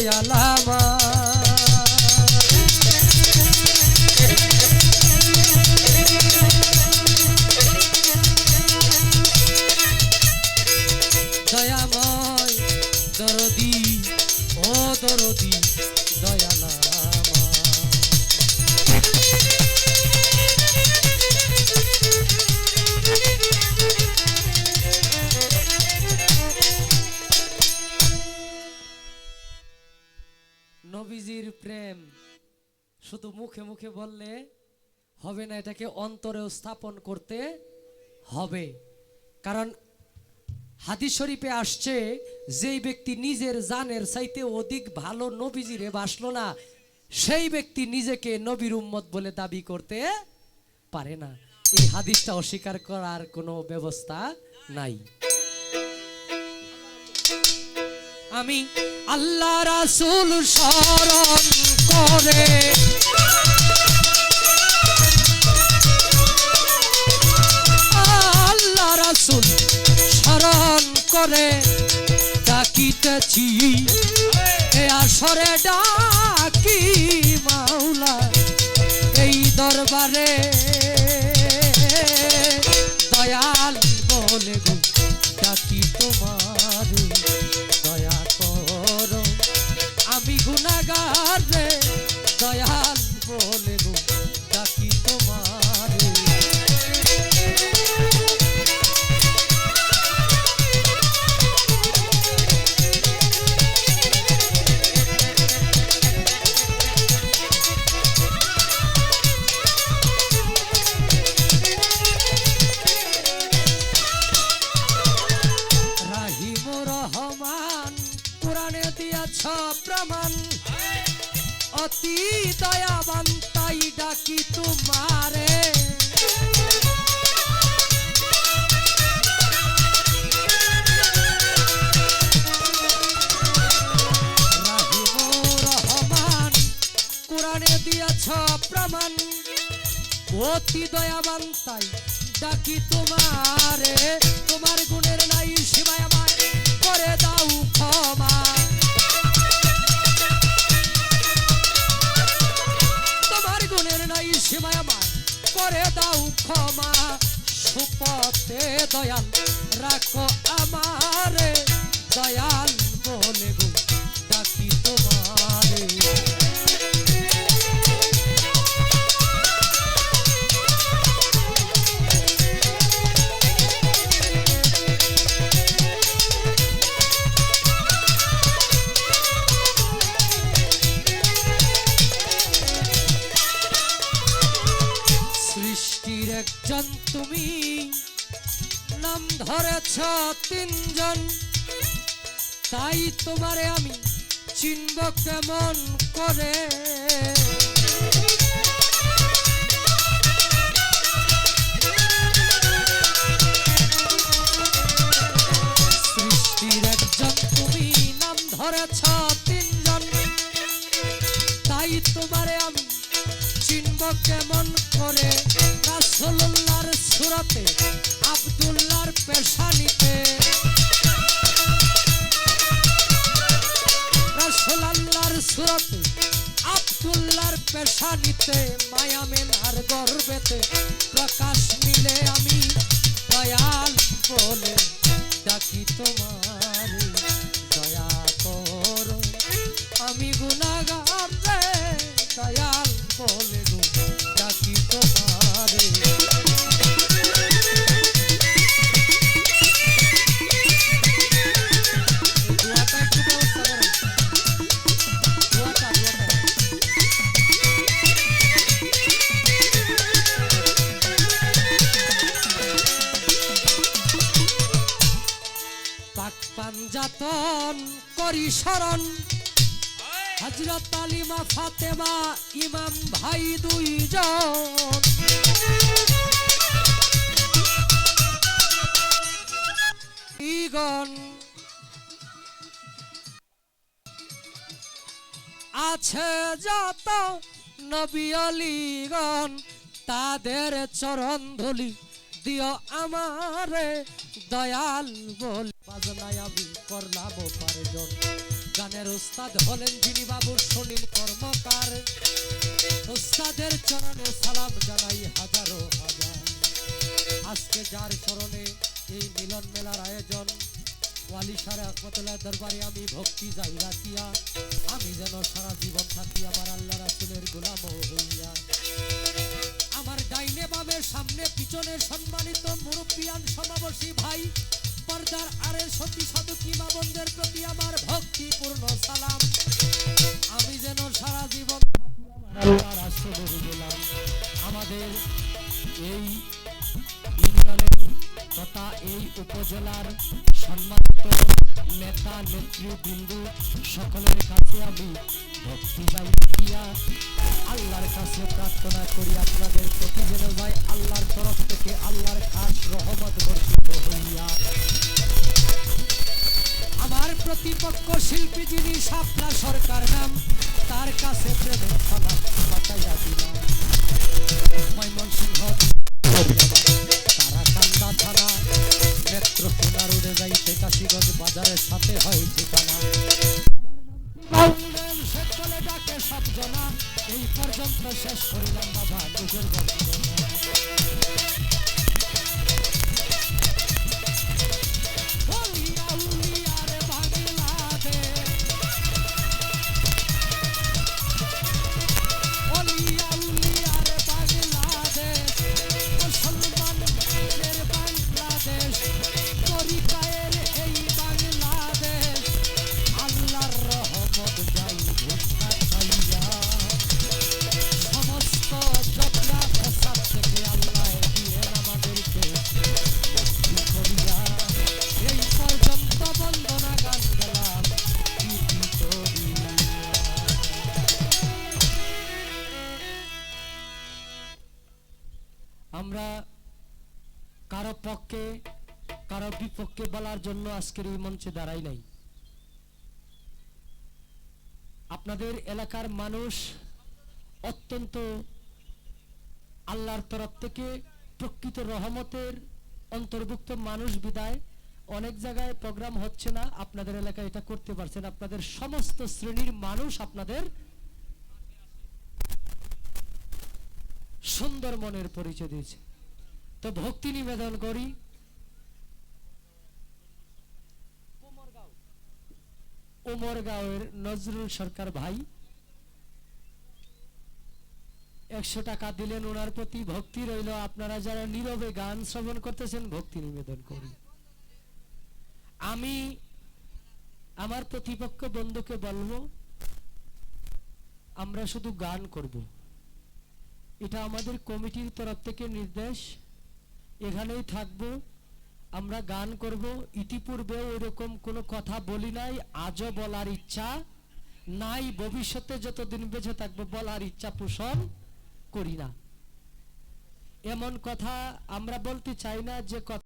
দয়ালামা নবীজির প্রেম। শুধু মুখে মুখে বললে হবে না, এটাকে অন্তরেও স্থাপন করতে হবে। কারণ হাদিস শরীফে আসছে, যেই ব্যক্তি নিজের জানের চাইতে অধিক ভালো নবীজিরে বাসলো না, সেই ব্যক্তি নিজেকে নবীর উম্মত বলে দাবি করতে পারে না। এই হাদিসটা অস্বীকার করার কোনো ব্যবস্থা নাই। আমি আল্লাহ রাসূল স্মরণ করে। আল্লাহ রাসূল স্মরণ করে। ডাকিতেছি, এ আসরে ডাকি মাওলা, এই দরবারে। দয়াল বলে ডাকি তোমার। অতি দয়াবান, তাই ডাকি তোমারে। তোমার গুণের নাই সীমায় আমায়, করে দাও ক্ষমা। তোমার গুণের নাই সীমায় আমায়, করে দাও ক্ষমা। সুপথে দয়াল, রাখো আমারে। দয়াল বলে গো, ডাকি তোমারে। নাম ধরেছ তিনজন। তাই তোমারে আমি চিনব কেমন করে? পেশানিতে মায়া মেলার পাঞ্জাতন করি শরণ হজরত আলিমা ফাতেমা, ইমাম ভাই দুইজন। ইগন আছে যত নবী আলীগণ, তাদের চরণ ধুলি দিও আমারে দয়াল বল। বাজনায় আমি করলাম পারজন। গানের উস্তাদ হলেন যিনি বাবুর সুনীল কর্মকার। উস্তাদের চরণে সালাম জানাই হাজারো হাজার। আজকে যার স্মরণে এই মিলন মেলার আয়োজন, ওয়ালি সারা আকমতুল্লাহ দরবারে আমি ভক্তি যাই রাখিয়া, আমি যেন সারা জীবন থাকি আমার আল্লাহ রাসুলের গোলাম হইয়া। আমার ডাইনে বামে সামনে পিছনে সম্মানিত মুরব্বিয়ান সমাবেশী ভাই পর্দার আরে সতী সাধুকি মা প্রতি আমার ভক্তিপূর্ণ সালাম। আমি যেন সারা জীবন আমাদের এই ইউনিয়নের তথা এই উপজেলার সম্মানিত নেতা, নেতৃবৃন্দ, সকলের কাছে আমি ভক্তি আল্লাহর কাছে প্রার্থনা করি আপনাদের প্রতি যেন ভাই আল্লাহর তরফ থেকে আল্লাহর খাস রহমত বর্ষিত হইয়া আমার প্রতিপক্ষ শিল্পী যিনি শাপলা সরকার নাম, তার কাছে প্রেমের ফলা পাতাইয়া দিলাম। পর্যন্ত শেষ করিলাম বাবা নিজের বন্দনা আমরা কারও পক্ষে, কারও বিপক্ষে বলার জন্য আজকের এই মঞ্চে দাঁড়াই নাই। আপনাদের এলাকার মানুষ অত্যন্ত আল্লাহর তরফ থেকে প্রকৃত রহমতের অন্তর্ভুক্ত মানুষ বিদায়। অনেক জায়গায় প্রোগ্রাম হচ্ছে না, আপনাদের এলাকায় এটা করতে পারছেন। আপনাদের সমস্ত শ্রেণির মানুষ আপনাদের সুন্দর মনের পরিচয় দিয়েছে। তো ভক্তি নিবেদন করি। উমরগাঁওয়ের নজরুল সরকার ভাই একশো টাকা দিলেন ওনার প্রতি ভক্তি রইল আপনারা যারা নীরবে গান শ্রবণ করতেছেন ভক্তি নিবেদন করি। আমি আমার প্রতিপক্ষ বন্ধুকে বলব আমরা শুধু গান করব। এটা আমাদের কমিটির তরফ থেকে নির্দেশ। এখানেই থাকব। আমরা গান করব। ইতিপূর্বে ওইরকম কোনো কথা বলি নাই। আজও বলার ইচ্ছা নাই। ভবিষ্যতে যতদিন বেঁচে থাকব বলার ইচ্ছা পোষণ করি না। এমন কথা আমরা বলতে চাই না যে কথা